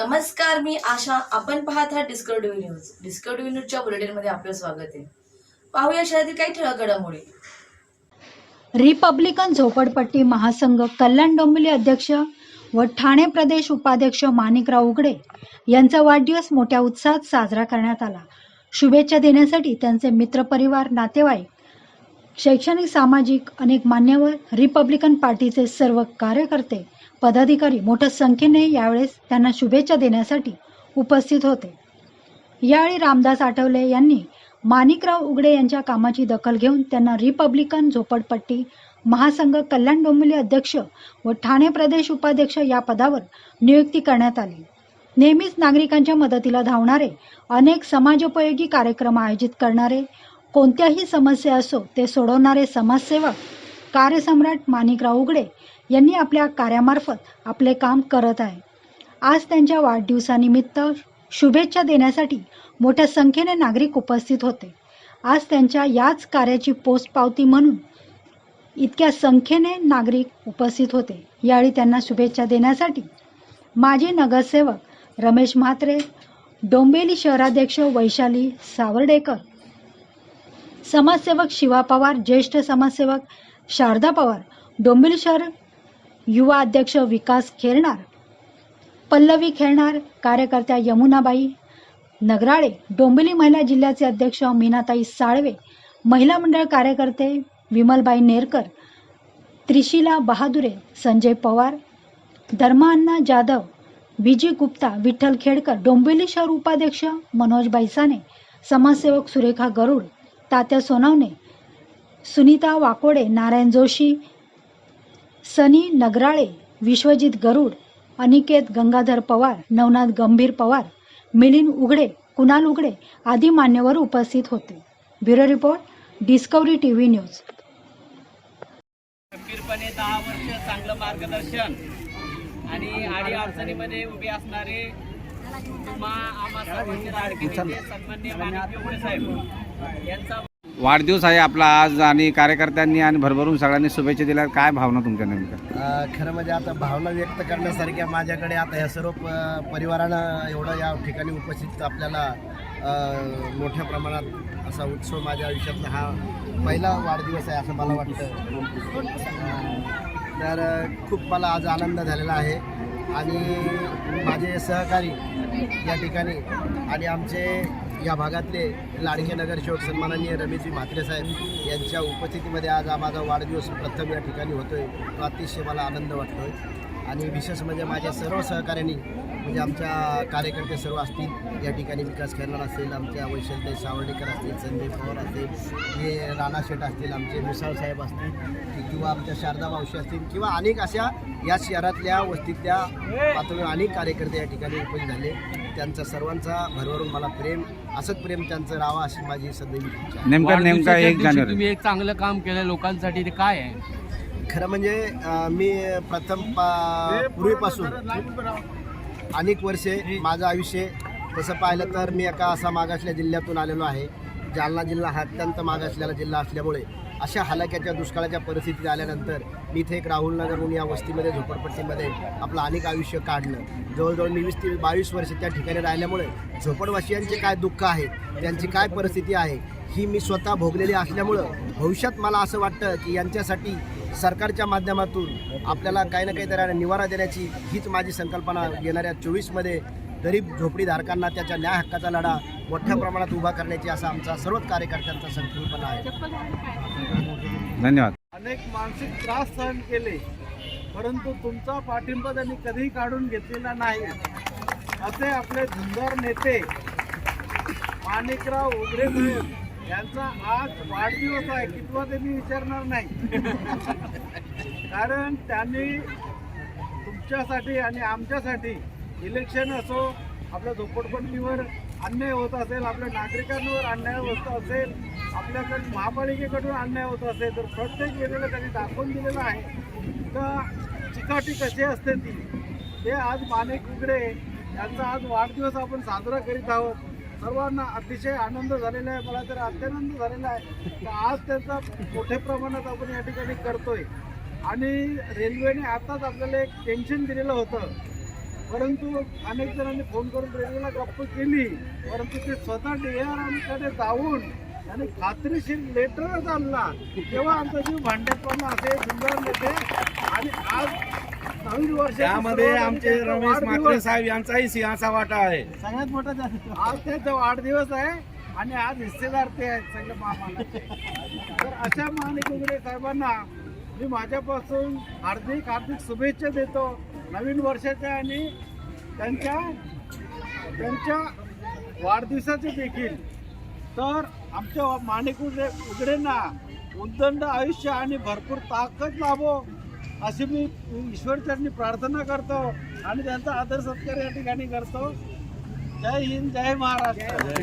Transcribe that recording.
नमस्कार मी आशा. आपण पाहत आहात डिस्कवरी न्यूज डिस्कवरी न्यूजच्या बुलेटिनमध्ये आपलं स्वागत आहे. पाहूया शहरातील काही ठळक घडामोडी. रिपब्लिकन झोपडपट्टी महासंघ कल्याण डोंबिवली अध्यक्ष व ठाणे प्रदेश उपाध्यक्ष माणिकराव उगडे यांचा वाढदिवस मोठ्या उत्साहात साजरा करण्यात आला. शुभेच्छा देण्यासाठी त्यांचे मित्रपरिवार नातेवाईक शैक्षणिक सामाजिक अनेक मान्यवर रिपब्लिकन पार्टीचे सर्व कार्यकर्ते पदाधिकारी मोठ्या संख्येने यावेळेस त्यांना शुभेच्छा देण्यासाठी उपस्थित होते. यावेळी रामदास आठवले यांनी माणिकराव उगडे यांच्या कामाची दखल घेऊन त्यांना रिपब्लिकन झोपडपट्टी महासंघ कल्याण डोंबिवली अध्यक्ष व ठाणे प्रदेश उपाध्यक्ष या पदावर नियुक्ती करण्यात आली. नेहमीच नागरिकांच्या मदतीला धावणारे अनेक समाजोपयोगी कार्यक्रम आयोजित करणारे कोणत्याही समस्या असो ते सोडवणारे समाजसेवक कार्यसम्राट माणिकराव उगडे यांनी आपल्या कार्यामार्फत आपले काम करत आहे. आज त्यांच्या वाढदिवसानिमित्त शुभेच्छा देण्यासाठी मोठ्या संख्येने नागरिक उपस्थित होते. आज त्यांच्या याच कार्याची पोचपावती म्हणून इतक्या संख्येने नागरिक उपस्थित होते. यावेळी त्यांना शुभेच्छा देण्यासाठी माजी नगरसेवक रमेश म्हात्रे डोंबिवली शहराध्यक्ष वैशाली सावर्डेकर समाजसेवक शिवा पवार ज्येष्ठ समाजसेवक शारदा पवार डोंबिवली शहर युवा अध्यक्ष विकास खेरणार पल्लवी खेळणार कार्यकर्त्या यमुनाबाई. नगराळे डोंबिवली महिला जिल्ह्याचे अध्यक्ष मीनाताई साळवे. महिला मंडळ कार्यकर्ते विमलबाई नेरकर. त्रिशिला बहादुरे संजय पवार. धर्माअण्णा जाधव. विजय गुप्ता विठ्ठल खेडकर. डोंबिवली शहर उपाध्यक्ष मनोज बैसाने. समाजसेवक सुरेखा गरुड. तात्या सोनवणे. सुनीता वाकोडे नारायण जोशी. सनी नगराळे विश्वजित गरुड अनिकेत गंगाधर पवार नवनाथ गंभीर पवार मिलिंद उघडे कुणाल उघडे आदी मान्यवर उपस्थित होते. Bureau report discovery T V news. खंबीरपणे दहा वर्ष चांगलं मार्गदर्शन आणि आडी अडचणीमध्ये उभे असणारे मा सन्माननीय साहेब यांचा वाढदिवस आहे आपला आज आणि कार्यकर्त्यांनी आणि भरभरून सगळ्यांनी शुभेच्छा दिल्या. काय भावना तुमच्या नेमक्या? खरं म्हणजे आता भावना व्यक्त करण्यासारख्या माझ्याकडे आता या सर्व प परिवारानं एवढं या ठिकाणी उपस्थित आपल्याला मोठ्या प्रमाणात असा उत्सव माझ्या आयुष्यातला हा पहिला वाढदिवस आहे असं मला वाटतं. तर खूप मला आज आनंद झालेला आहे. आणि माझे सहकारी या ठिकाणी आणि आमचे या भागातले लाडके नगरसेवक सन्माननीय रमेशजी म्हात्रे साहेब यांच्या उपस्थितीमध्ये आज हा माझा वाढदिवस प्रथम या ठिकाणी होतो आहे तो अतिशय मला आनंद वाटतो आहे आणि विशेष म्हणजे माझ्या सर्व सहकाऱ्यांनी म्हणजे आमच्या कार्यकर्ते सर्व असतील या ठिकाणी विकास खेरणार असतील आमच्या वैशलताई सावर्डेकर असतील संजय पवार असतील हे राणा शेठ असतील आमचे मिसाळ साहेब असतील किंवा आमच्या शारदा मावशी असतील किंवा अनेक अशा या शहरातल्या वस्तीतल्या पातळीवर अनेक कार्यकर्ते या ठिकाणी उपस्थित झाले. त्यांचा सर्वांचा भरभरून मला प्रेम असंच प्रेम त्यांचं राहावं अशी माझी सदैव इच्छा आहे. नेमका नेमका वाढदिवसाच्या एक दिवशी जानेवारी तुम्ही एक चांगलं काम केलं लोकांसाठी ते काय आहे? खरं म्हणजे अं, मी प्रथम पा पूर्वीपासून अनेक वर्षे माझं आयुष्य तसं पाहिलं तर मी एका असा मागासल्या जिल्ह्यातून आलेलो आहे. जालना जिल्हा हा अत्यंत मागासलेला जिल्हा असल्यामुळे अशा हलाक्याच्या दुष्काळाच्या परिस्थितीत आल्यानंतर मी इथे एक राहुल नगर म्हणून या वस्तीमध्ये झोपडपट्टीमध्ये आपलं अनेक आयुष्य काढलं. जवळजवळ मी वीस ते बावीस वर्ष त्या ठिकाणी राहिल्यामुळे झोपडवासियांचे काय दुःख आहे त्यांची काय परिस्थिती आहे ही मी स्वतः भोगलेली असल्यामुळं भविष्यात मला असं वाटतं की यांच्यासाठी सरकारच्या माध्यमातून आपल्याला काही ना काही तरी निवारा देण्याची हीच माझी संकल्पना येणाऱ्या चोवीसमध्ये गरीब झोपडीधारकांना त्याच्या न्याय हक्काचा लढा मोठ्या प्रमाणात उभा करण्याची असा आमचा सर्वच कार्यकर्त्यांचा संकल्पना आहे. धन्यवाद. अनेक मानसिक त्रास सहन केले परंतु तुमचा पाठिंबा त्यांनी कधीही काढून घेतलेला नाही. असे आपले झुंजार नेते माणिकराव उघडे साहेब यांचा आज वाढदिवस आहे कितवा ते मी विचारणार नाही. कारण त्यांनी तुमच्यासाठी आणि आमच्यासाठी इलेक्शन असो आपल्या झोपडपट्टीवर अन्याय होत असेल आपल्या नागरिकांवर अन्याय होत असेल आपल्याकडे महापालिकेकडून अन्याय होत असेल तर प्रत्येक वेळेला त्यांनी दाखवून दिलेलं आहे. का चिकाटी कशी असते ती? ते आज माणिक उघडे यांचा आज वाढदिवस आपण साजरा करीत आहोत. सर्वांना अतिशय आनंद झालेला आहे मला तर अत्यानंद झालेला आहे. तर आज त्याचा मोठ्या प्रमाणात आपण या ठिकाणी करतोय. आणि रेल्वेने आताच आपल्याला एक टेन्शन दिलेलं होतं. परंतु अनेक जणांनी फोन करून रेल्वेला गप्प केली. परंतु ते स्वतः डी आरकडे जाऊन आणि खात्रीशीर लेटरच आणला. तेव्हा आमचा जीव भांड्यात पडला असे सुंदर नेते आणि आज नवीन वर्ष त्यामध्ये आमचे रमेश म्हात्रे साहेब यांचाही सिंहाचा वाटा आहे. सगळ्यात मोठा आज त्यांचा वाढदिवस आहे. आणि आज हिस्सेदार ते आहेत सगळे तर अशा उघडे साहेबांना मी माझ्यापासून हार्दिक हार्दिक शुभेच्छा देतो. नवीन वर्षाच्या आणि त्यांच्या त्यांच्या वाढदिवसाचे देखील. तर आमच्या माणिक उघडे उघडेंना उद्दंड आयुष्य आणि भरपूर ताकद लाभो अशी मी ईश्वरचरणी प्रार्थना करतो आणि त्यांचा आदर सत्कार या ठिकाणी करतो. जय हिंद जय महाराष्ट्र.